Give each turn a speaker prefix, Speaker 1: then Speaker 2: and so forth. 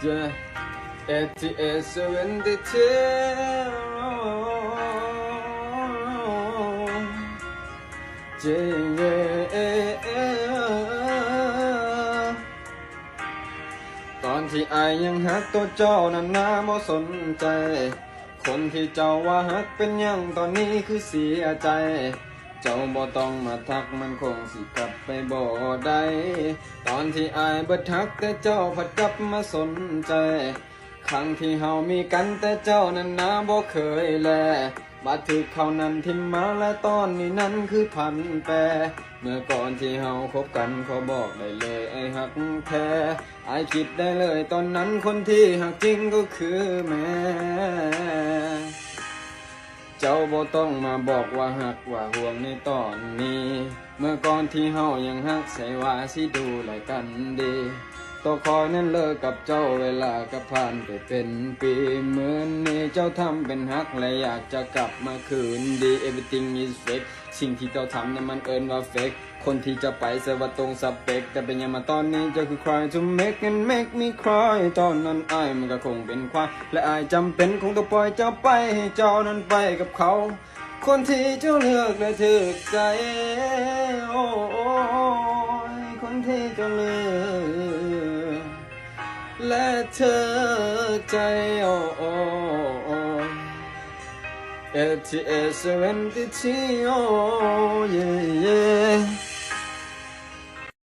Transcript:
Speaker 1: Yeah, ATS 72 Yeah ตอนที่อายยังหักตัวเจ้านั้นนาบ่สนใจ คนที่เจ้าว่าหักเป็นยังตอนนี้คือเสียใจ เจ้าบ่ต้องมาทักมันคงสิกลับไปบ่ได้ตอนที่อายบิดทักแต่เจ้าผัดกลับมาสนใจ ครั้งที่เฮามีกันแต่เจ้านั้นนาบ่เคยแลมาถึกเขานั้นทิมมาและตอนนี้นั้นคือพันแปรเมื่อก่อนที่เฮาคบกันขอบอกได้เลยไอ้หักแท้ไอ้คิดได้เลยตอนนั้นคนที่หักจริงก็คือแม่ เจ้าบ่ต้องมาบอกว่าหักว่าห่วงในตอนนี้ เมื่อก่อนที่เฮายังหักใส่ว่าสิดูแลกันดี ตัวคอยนั้นเลิกกับเจ้าเวลาก็ผ่านไปเป็นปีเหมือนนี้เจ้าทำเป็นหักและอยากจะกลับมาคืนดี everything is fake สิ่งที่เจ้าทำนั้นมันเอินว่า fake คนที่จะไปเสว่าตรงสเปก แต่เป็นยังมาตอนนี้เจ้าคือ cry to make and make me cry ตอนนั้นอายมันก็คงเป็นควายและอายจำเป็นคงต้องปล่อยเจ้าไปให้เจ้านั้นไปกับเขา คนที่เจ้าเลือกและถึกใจโอ้ และเธอใจโอ้โอ้โอ้ ATS 72 oh yeah yeah